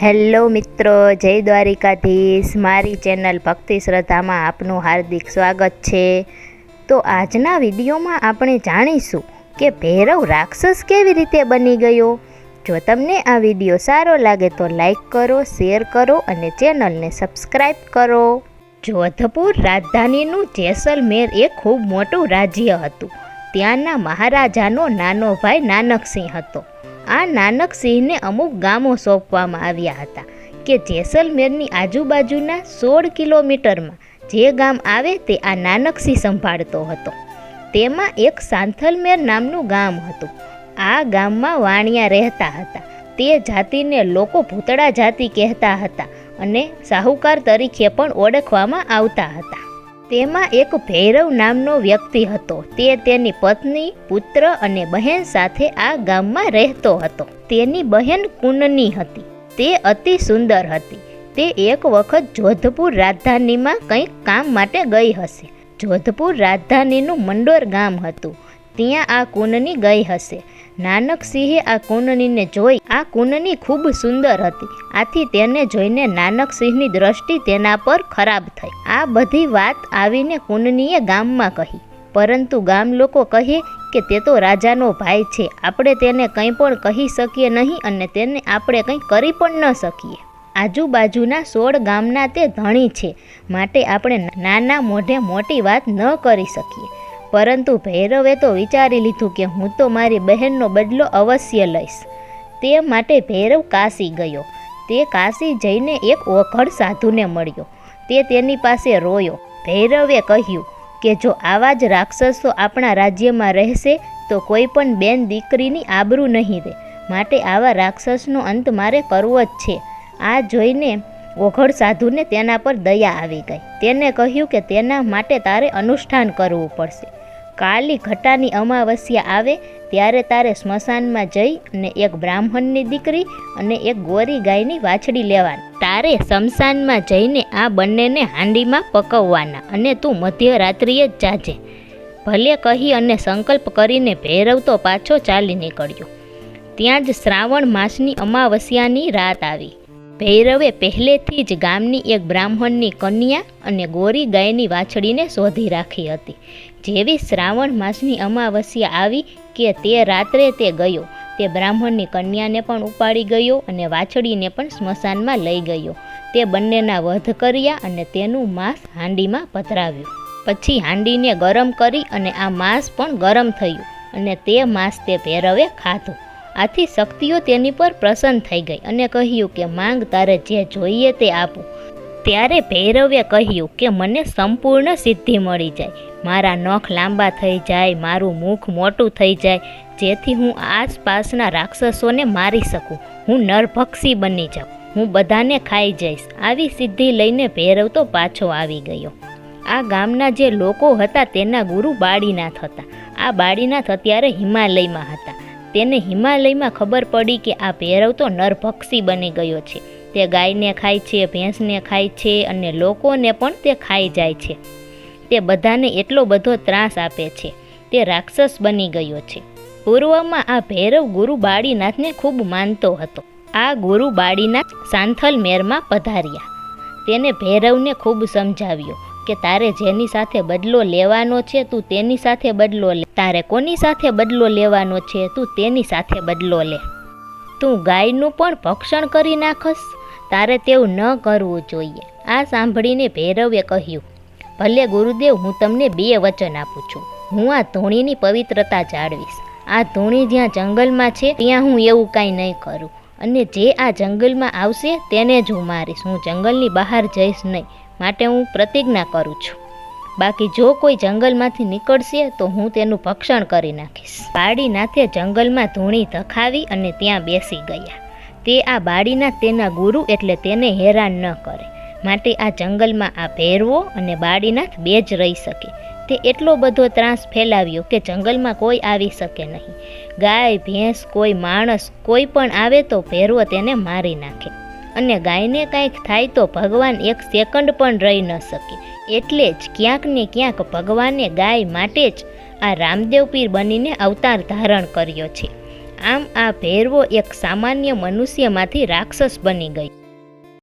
Hello મિત્રો, જય દ્વારિકાધીશ. મારી ચેનલ ભક્તિ શ્રદ્ધામાં આપનું હાર્દિક સ્વાગત છે. તો આજના વિડીયોમાં આપણે જાણીશું કે ભૈરવ રાક્ષસ કેવી રીતે બની ગયો. જો તમને આ વીડિયો સારો લાગે તો લાઈક કરો, શેર કરો અને ચેનલને સબસ્ક્રાઈબ કરો. જોધપુર રાજધાનીનું જેસલમેર એ ખૂબ મોટું રાજ્ય હતું. ત્યાંના મહારાજાનો નાનો ભાઈ નાનકસિંહ હતો. આ નાનકસિંહને અમુક ગામો સોંપવામાં આવ્યા હતા કે જેસલમેરની આજુબાજુના સોળ કિલોમીટરમાં જે ગામ આવે તે આ નાનકસિંહ સંભાળતો હતો. તેમાં એક સાંથલમેર નામનું ગામ હતું. આ ગામમાં વાણિયા રહેતા હતા. તે જાતિને લોકો ભૂતળા જાતિ કહેતા હતા અને સાહુકાર તરીકે પણ ઓળખવામાં આવતા હતા. તેમાં એક ભૈરવ નામનો વ્યક્તિ હતો. તે તેની પત્ની, પુત્ર અને બહેન સાથે આ ગામમાં રહેતો હતો. તેની બહેન કુનની હતી. તે અતિ સુંદર હતી. તે એક વખત જોધપુર રાજધાનીમાં કંઈક કામ માટે ગઈ હશે. જોધપુર રાજધાનીનું મંડોર ગામ હતું. ત્યાં આ કુનની ગઈ હશે. નાનકસિંહે આ કુનનીને જોઈ, આ કુનની ખૂબ સુંદર હતી. આથી તેને જોઈને નાનકસિંહની દ્રષ્ટિ તેના પર ખરાબ થઈ. આ બધી વાત આવીને કુનનીએ ગામમાં કહી. પરંતુ ગામ લોકો કહે કે તે તો રાજાનો ભાઈ છે. આપણે તેને કંઈ પણ કહી શકીએ નહીં અને તેને આપણે કંઈ કરી પણ ન શકીએ. આજુબાજુના સોળ ગામના તે ધણી છે. માટે આપણે નાના મોઢે મોટી વાત ન કરી શકીએ. પરંતુ ભૈરવે તો વિચારી લીધું કે હું તો મારી બહેનનો બદલો અવશ્ય લઈશ. તે માટે ભૈરવ કાશી ગયો. તે કાશી જઈને એક ઓઘડ સાધુને મળ્યો. તે તેની પાસે રોયો. ભૈરવે કહ્યું કે જો આવા જ રાક્ષસો આપણા રાજ્યમાં રહેશે, તો કોઈ પણ બેન દીકરીની આબરૂ નહીં રહે માટે આવા રાક્ષસનો અંત મારે કરવો જ છે. આ જોઈને ઓઘડ સાધુને તેના પર દયા આવી ગઈ. તેને કહ્યું કે તેના માટે તારે અનુષ્ઠાન કરવું પડશે. કાલી ઘટાની અમાવસ્યા આવે, ત્યારે તારે સ્મશાનમાં જઈ અને એક બ્રાહ્મણની દીકરી અને એક ગોરી ગાયની વાછડી લેવાની. તારે સ્મશાનમાં જઈને આ બંનેને હાંડીમાં પકવવાના અને તું મધ્યરાત્રિએ જ જાજે. ભલે કહી અને સંકલ્પ કરીને ભૈરવ તો પાછો ચાલી નીકળ્યો. ત્યાં જ શ્રાવણ માસની અમાવસ્યાની રાત આવી. ભૈરવે પહેલેથી જ ગામની એક બ્રાહ્મણની કન્યા અને ગોરી ગાયની વાછડીને શોધી રાખી હતી. જેવી શ્રાવણ માસની અમાવસ્યા આવી કે તે રાત્રે તે ગયો, તે બ્રાહ્મણની કન્યાને પણ ઉપાડી ગયો અને વાછડીને પણ સ્મશાનમાં લઈ ગયો. તે બંનેના વધ કર્યા અને તેનું માંસ હાંડીમાં પધરાવ્યું. પછી હાંડીને ગરમ કરી અને આ માંસ પણ ગરમ થયું અને તે માંસ તે ભૈરવે ખાધું. આથી શક્તિઓ તેની પર પ્રસન્ન થઈ ગઈ અને કહ્યું કે, માંગ તારે જે જોઈએ તે આપું. ત્યારે ભૈરવે કહ્યું કે, મને સંપૂર્ણ સિદ્ધિ મળી જાય. મારા નખ લાંબા થઈ જાય, મારું મુખ મોટું થઈ જાય, જેથી હું આસપાસના રાક્ષસોને મારી શકું. હું નરભક્ષી બની જાઉં. હું બધાને ખાઈ જઈશ. આવી સિદ્ધિ લઈને ભૈરવ તો પાછો આવી ગયો. આ ગામના જે લોકો હતા તેના ગુરુ બાળીનાથ હતા. આ બાળીનાથ અત્યારે હિમાલયમાં હતા. તેને હિમાલયમાં ખબર પડી કે આ ભૈરવ તો નરભક્ષી બની ગયો છે. તે ગાયને ખાય છે, ભેંસને ખાય છે અને લોકોને પણ તે ખાઈ જાય છે. તે બધાને એટલો બધો ત્રાસ આપે છે. તે રાક્ષસ બની ગયો છે. પૂર્વમાં આ ભૈરવ ગુરુ બાળીનાથને ખૂબ માનતો હતો. આ ગુરુ બાળીનાથ સાંથલ મેરમાં પધાર્યા. તેને ભૈરવને ખૂબ સમજાવ્યો. કે તારે જેની સાથે બદલો લેવાનો છે, તું તેની સાથે બદલો લે. તારે કોની સાથે બદલો લેવાનો છે, તું તેની સાથે બદલો લે. તું ગાયનું પણ ભક્ષણ કરી નાખશ તારે તેવું ન કરવું જોઈએ. આ સાંભળીને ભૈરવે કહ્યું, ભલે ગુરુદેવ, હું તમને બે વચન આપું છું. હું આ ધૂણીની પવિત્રતા જાળવીશ. આ ધૂણી જ્યાં જંગલમાં છે, ત્યાં હું એવું કાંઈ નહીં કરું. અને જે આ જંગલમાં આવશે, તેને જ હું મારીશ. હું જંગલની બહાર જઈશ નહીં. માટે હું પ્રતિજ્ઞા કરું છું. બાકી જો કોઈ જંગલમાંથી નીકળશે તો હું તેનું ભક્ષણ કરી નાખીશ. બાળીનાથે જંગલમાં ધૂણી ધખાવી અને ત્યાં બેસી ગયા. તે આ બાળીનાથ તેના ગુરુ એટલે તેને હેરાન ન કરે. માટે આ જંગલમાં આ ભેરવો અને બાળીનાથ બે જ રહી શકે. તે એટલો બધો ત્રાસ ફેલાવ્યો કે જંગલમાં કોઈ આવી શકે નહીં. ગાય, ભેંસ, કોઈ માણસ, કોઈ પણ આવે તો ભેરવો તેને મારી નાખે. અને ગાયને કાંઈક થાય તો ભગવાન એક સેકન્ડ પણ રહી ન શકે. એટલે જ ક્યાંક ને ક્યાંક ભગવાને ગાય માટે જ આ રામદેવ પીર બનીને અવતાર ધારણ કર્યો છે. આમ આ ભેરવો એક સામાન્ય મનુષ્યમાંથી રાક્ષસ બની ગઈ